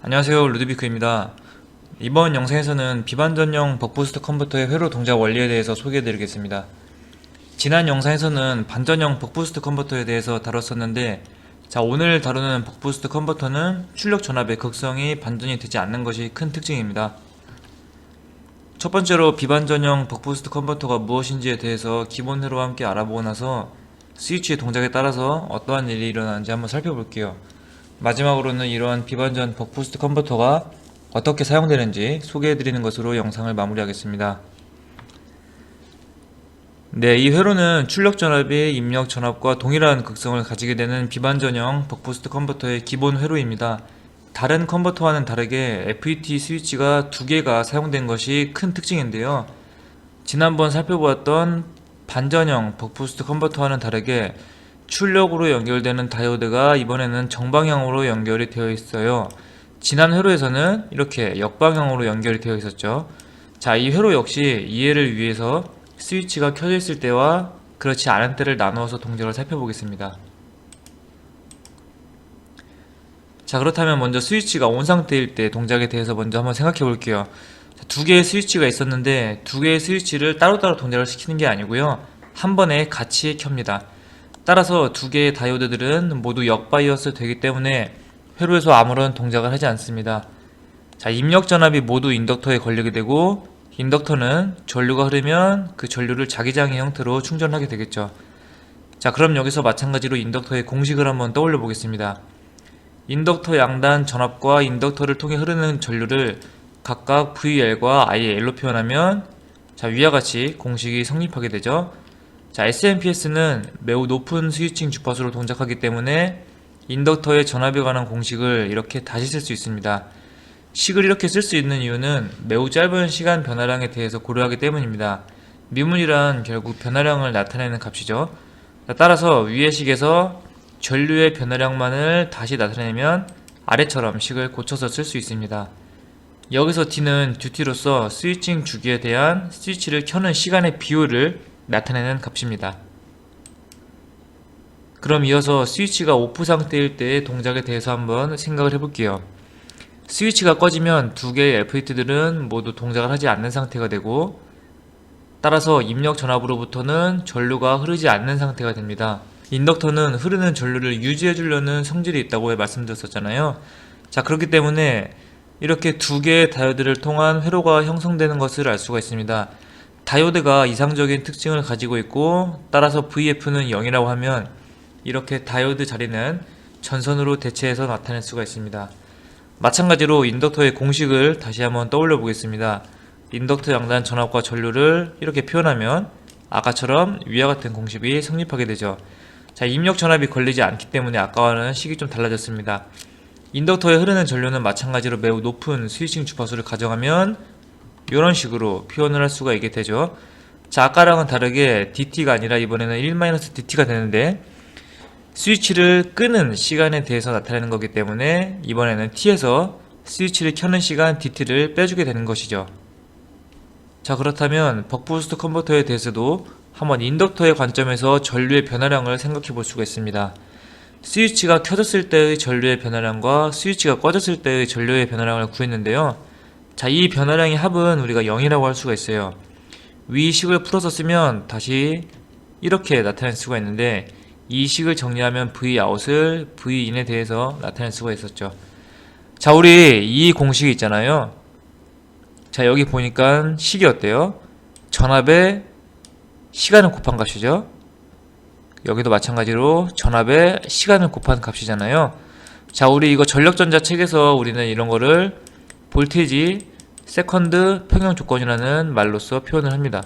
안녕하세요 루드비크입니다. 이번 영상에서는 비반 전용 벅부스트 컨버터의 회로 동작 원리에 대해서 소개해 드리겠습니다. 지난 영상에서는 반전형 벅부스트 컨버터에 대해서 다뤘었는데 자 오늘 다루는 벅부스트 컨버터는 출력 전압의 극성이 반전이 되지 않는 것이 큰 특징입니다. 첫 번째로 비반전형 벅부스트 컨버터가 무엇인지에 대해서 기본 회로와 함께 알아보고 나서 스위치의 동작에 따라서 어떠한 일이 일어나는지 한번 살펴볼게요 마지막으로는 이러한 비반전 벅부스트 컨버터가 어떻게 사용되는지 소개해드리는 것으로 영상을 마무리하겠습니다. 네, 이 회로는 출력 전압이 입력 전압과 동일한 극성을 가지게 되는 비반전형 벅부스트 컨버터의 기본 회로입니다. 다른 컨버터와는 다르게 FET 스위치가 두 개가 사용된 것이 큰 특징인데요. 지난번 살펴보았던 반전형 벅부스트 컨버터와는 다르게 출력으로 연결되는 다이오드가 이번에는 정방향으로 연결이 되어 있어요. 지난 회로에서는 이렇게 역방향으로 연결이 되어 있었죠. 자, 이 회로 역시 이해를 위해서 스위치가 켜져 있을 때와 그렇지 않은 때를 나누어서 동작을 살펴보겠습니다. 자, 그렇다면 먼저 스위치가 온 상태일 때 동작에 대해서 먼저 한번 생각해 볼게요. 자, 두 개의 스위치가 있었는데 두 개의 스위치를 따로따로 동작을 시키는 게 아니고요. 한 번에 같이 켭니다. 따라서 두 개의 다이오드들은 모두 역바이어스 되기 때문에 회로에서 아무런 동작을 하지 않습니다. 자, 입력 전압이 모두 인덕터에 걸리게 되고 인덕터는 전류가 흐르면 그 전류를 자기장의 형태로 충전하게 되겠죠. 자, 그럼 여기서 마찬가지로 인덕터의 공식을 한번 떠올려 보겠습니다. 인덕터 양단 전압과 인덕터를 통해 흐르는 전류를 각각 VL과 IL로 표현하면 자, 위와 같이 공식이 성립하게 되죠. 자, SMPS는 매우 높은 스위칭 주파수로 동작하기 때문에 인덕터의 전압에 관한 공식을 이렇게 다시 쓸 수 있습니다. 식을 이렇게 쓸 수 있는 이유는 매우 짧은 시간 변화량에 대해서 고려하기 때문입니다. 미문이란 결국 변화량을 나타내는 값이죠. 자, 따라서 위의 식에서 전류의 변화량만을 다시 나타내면 아래처럼 식을 고쳐서 쓸 수 있습니다. 여기서 D는 듀티로서 스위칭 주기에 대한 스위치를 켜는 시간의 비율을 나타내는 값입니다. 그럼 이어서 스위치가 오프 상태일 때의 동작에 대해서 한번 생각을 해볼게요. 스위치가 꺼지면 두 개의 FET들은 모두 동작을 하지 않는 상태가 되고 따라서 입력 전압으로부터는 전류가 흐르지 않는 상태가 됩니다. 인덕터는 흐르는 전류를 유지해 주려는 성질이 있다고 말씀드렸었잖아요. 자, 그렇기 때문에 이렇게 두 개의 다이오드를 통한 회로가 형성되는 것을 알 수가 있습니다. 다이오드가 이상적인 특징을 가지고 있고 따라서 VF는 0이라고 하면 이렇게 다이오드 자리는 전선으로 대체해서 나타낼 수가 있습니다. 마찬가지로 인덕터의 공식을 다시 한번 떠올려 보겠습니다. 인덕터 양단 전압과 전류를 이렇게 표현하면 아까처럼 위와 같은 공식이 성립하게 되죠. 자, 입력 전압이 걸리지 않기 때문에 아까와는 식이 좀 달라졌습니다. 인덕터에 흐르는 전류는 마찬가지로 매우 높은 스위칭 주파수를 가정하면 이런 식으로 표현을 할 수가 있게 되죠. 자, 아까랑은 다르게 DT가 아니라 이번에는 1-DT가 되는데 스위치를 끄는 시간에 대해서 나타내는 거기 때문에 이번에는 T에서 스위치를 켜는 시간 DT를 빼주게 되는 것이죠. 자, 그렇다면 벅부스트 컨버터에 대해서도 한번 인덕터의 관점에서 전류의 변화량을 생각해 볼 수가 있습니다. 스위치가 켜졌을 때의 전류의 변화량과 스위치가 꺼졌을 때의 전류의 변화량을 구했는데요. 자, 이 변화량의 합은 우리가 0이라고 할 수가 있어요. 위 식을 풀어서 쓰면 다시 이렇게 나타낼 수가 있는데 이 식을 정리하면 V out을 V in에 대해서 나타낼 수가 있었죠. 자, 우리 이 공식이 있잖아요. 자, 여기 보니까 식이 어때요? 전압의 시간을 곱한 값이죠. 여기도 마찬가지로 전압의 시간을 곱한 값이잖아요. 자, 우리 이거 전력전자 책에서 우리는 이런 거를 볼테이지 세컨드 평형 조건이라는 말로써 표현을 합니다.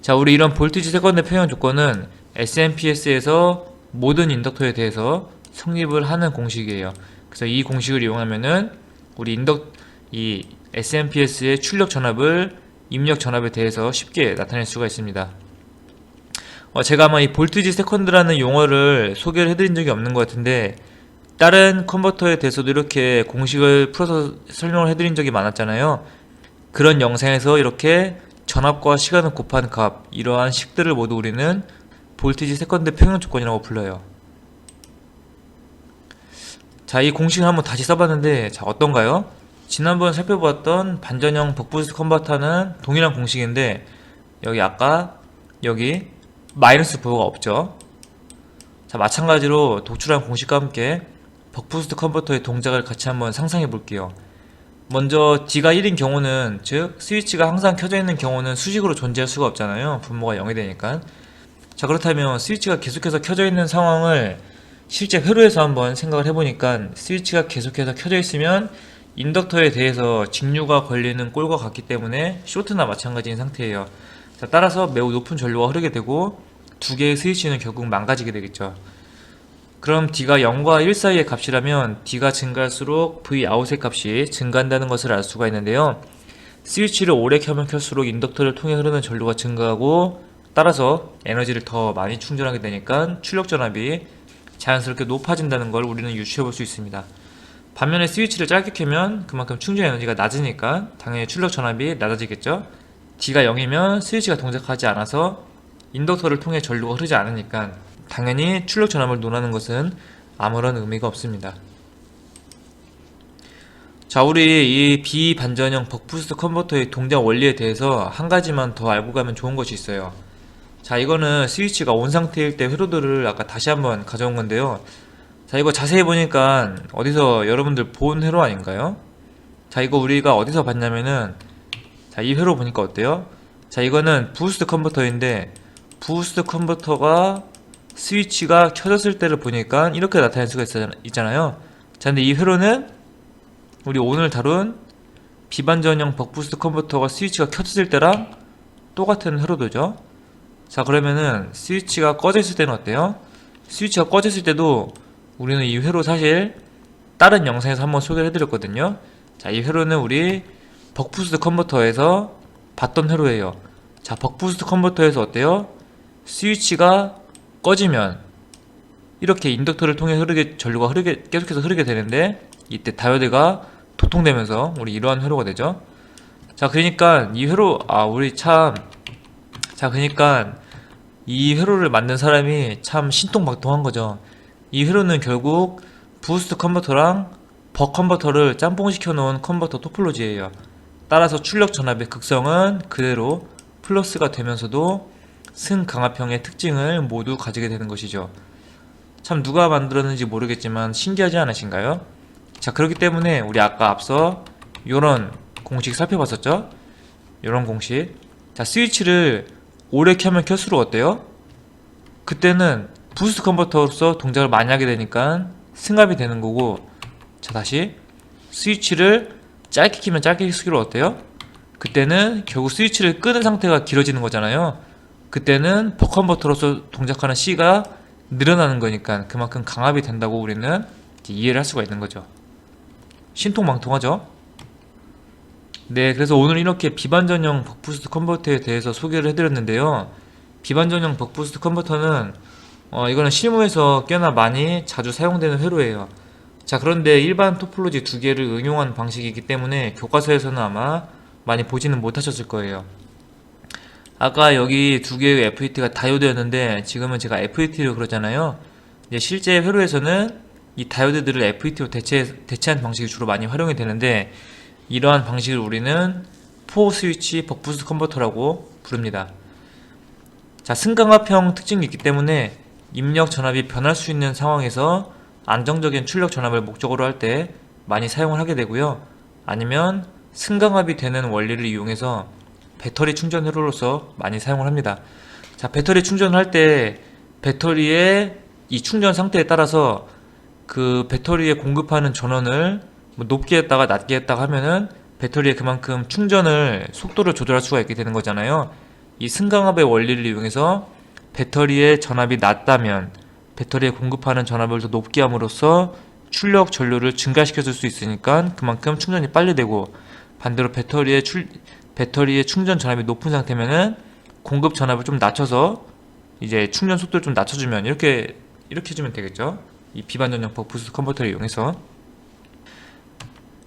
자, 우리 이런 볼테이지 세컨드 평형 조건은 SMPS에서 모든 인덕터에 대해서 성립을 하는 공식이에요. 그래서 이 공식을 이용하면은 우리 인덕 이 SMPS의 출력 전압을 입력 전압에 대해서 쉽게 나타낼 수가 있습니다. 어, 제가 아마 이 볼티지 세컨드라는 용어를 소개를 해드린 적이 없는 것 같은데 다른 컨버터에 대해서도 이렇게 공식을 풀어서 설명을 해드린 적이 많았잖아요. 그런 영상에서 이렇게 전압과 시간을 곱한 값 이러한 식들을 모두 우리는 볼티지 세컨드 평형 조건이라고 불러요. 자, 이 공식을 한번 다시 써봤는데, 자, 어떤가요? 지난번 살펴보았던 반전형 벅부스트 컨버터는 동일한 공식인데, 여기 아까, 여기, 마이너스 부호가 없죠? 자, 마찬가지로 독출한 공식과 함께 벅부스트 컨버터의 동작을 같이 한번 상상해 볼게요. 먼저 D가 1인 경우는 즉 스위치가 항상 켜져 있는 경우는 수직으로 존재할 수가 없잖아요. 분모가 0이 되니까. 자 그렇다면 스위치가 계속해서 켜져 있는 상황을 실제 회로에서 한번 생각을 해보니까 스위치가 계속해서 켜져 있으면 인덕터에 대해서 직류가 걸리는 꼴과 같기 때문에 쇼트나 마찬가지인 상태예요. 자 따라서 매우 높은 전류가 흐르게 되고 두 개의 스위치는 결국 망가지게 되겠죠. 그럼 D가 0과 1 사이의 값이라면 D가 증가할수록 V 아웃의 값이 증가한다는 것을 알 수가 있는데요. 스위치를 오래 켜면 켤수록 인덕터를 통해 흐르는 전류가 증가하고 따라서 에너지를 더 많이 충전하게 되니까 출력 전압이 자연스럽게 높아진다는 걸 우리는 유추해 볼 수 있습니다. 반면에 스위치를 짧게 켜면 그만큼 충전 에너지가 낮으니까 당연히 출력 전압이 낮아지겠죠. D가 0이면 스위치가 동작하지 않아서 인덕터를 통해 전류가 흐르지 않으니까 당연히 출력 전압을 논하는 것은 아무런 의미가 없습니다. 자, 우리 이 비반전형 벅부스트 컨버터의 동작 원리에 대해서 한 가지만 더 알고 가면 좋은 것이 있어요. 자, 이거는 스위치가 온 상태일 때 회로들을 아까 다시 한번 가져온 건데요. 자, 이거 자세히 보니까 어디서 여러분들 본 회로 아닌가요? 자, 이거 우리가 어디서 봤냐면은 자, 이 회로 보니까 어때요? 자, 이거는 부스트 컨버터인데 부스트 컨버터가 스위치가 켜졌을 때를 보니까 이렇게 나타낼 수가 있- 있잖아요. 자, 근데 이 회로는 우리 오늘 다룬 비반전형 벅부스트 컨버터가 스위치가 켜졌을 때랑 똑같은 회로도죠. 자, 그러면은 스위치가 꺼져 있을 때는 어때요? 스위치가 꺼져 있을 때도 우리는 이 회로 사실 다른 영상에서 한번 소개를 해드렸거든요. 자, 이 회로는 우리 벅부스트 컨버터에서 봤던 회로예요. 자, 벅부스트 컨버터에서 어때요? 스위치가 꺼지면 이렇게 인덕터를 통해 흐르게 전류가 흐르게 계속해서 흐르게 되는데 이때 다이오드가 도통되면서 우리 이러한 회로가 되죠. 자, 그러니까 이 회로 아 우리 참 자, 그러니까 이 회로를 만든 사람이 참 신통박통한 거죠. 이 회로는 결국 부스트 컨버터랑 벅 컨버터를 짬뽕시켜 놓은 컨버터 토폴로지예요. 따라서 출력 전압의 극성은 그대로 플러스가 되면서도 승강압형의 특징을 모두 가지게 되는 것이죠. 참 누가 만들었는지 모르겠지만 신기하지 않으신가요? 자 그렇기 때문에 우리 아까 앞서 요런 공식 살펴봤었죠? 요런 공식 자 스위치를 오래 켜면 켤수록 어때요? 그때는 부스트 컨버터로서 동작을 많이 하게 되니까 승합이 되는 거고 자 다시 스위치를 짧게 키면 짧게 키기로 어때요? 그때는 결국 스위치를 끄는 상태가 길어지는 거잖아요 그때는 버컨버터로서 동작하는 C가 늘어나는 거니까 그만큼 강압이 된다고 우리는 이해를 할 수가 있는 거죠. 신통망통하죠? 네, 그래서 오늘 이렇게 비반전형 벅부스트 컨버터에 대해서 소개를 해드렸는데요. 비반전형 벅부스트 컨버터는 어, 이거는 실무에서 꽤나 많이 자주 사용되는 회로예요. 자, 그런데 일반 토폴로지 두 개를 응용한 방식이기 때문에 교과서에서는 아마 많이 보지는 못하셨을 거예요. 아까 여기 두 개의 FET가 다이오드였는데 지금은 제가 FET로 그러잖아요. 이제 실제 회로에서는 이 다이오드들을 FET로 대체 대체한 방식이 주로 많이 활용이 되는데 이러한 방식을 우리는 포 스위치 벅부스트 컨버터라고 부릅니다. 자, 승강압형 특징이 있기 때문에 입력 전압이 변할 수 있는 상황에서 안정적인 출력 전압을 목적으로 할 때 많이 사용을 하게 되고요. 아니면 승강압이 되는 원리를 이용해서 배터리 충전 회로로서 많이 사용을 합니다. 자, 배터리 충전할 때 배터리의 이 충전 상태에 따라서 그 배터리에 공급하는 전원을 뭐 높게 했다가 낮게 했다가 하면은 배터리에 그만큼 충전을 속도를 조절할 수가 있게 되는 거잖아요. 이 승강압의 원리를 이용해서 배터리의 전압이 낮다면 배터리에 공급하는 전압을 더 높게 함으로써 출력 전류를 증가시켜 줄 수 있으니까 그만큼 충전이 빨리 되고 반대로 배터리의 출 배터리의 충전 전압이 높은 상태면은 공급 전압을 좀 낮춰서 이제 충전 속도를 좀 낮춰주면 이렇게 이렇게 해주면 되겠죠. 이 비반전형 버부스트 컨버터를 이용해서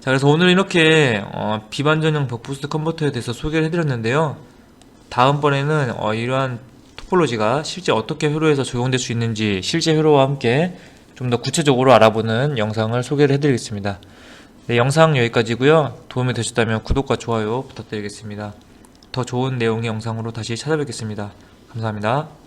자 그래서 오늘 이렇게 어, 비반전형 벅부스트 컨버터에 대해서 소개를 해드렸는데요. 다음번에는 어, 이러한 토폴로지가 실제 어떻게 회로에서 적용될 수 있는지 실제 회로와 함께 좀 더 구체적으로 알아보는 영상을 소개를 해드리겠습니다. 네, 영상 여기까지고요. 도움이 되셨다면 구독과 좋아요 부탁드리겠습니다. 더 좋은 내용의 영상으로 다시 찾아뵙겠습니다. 감사합니다.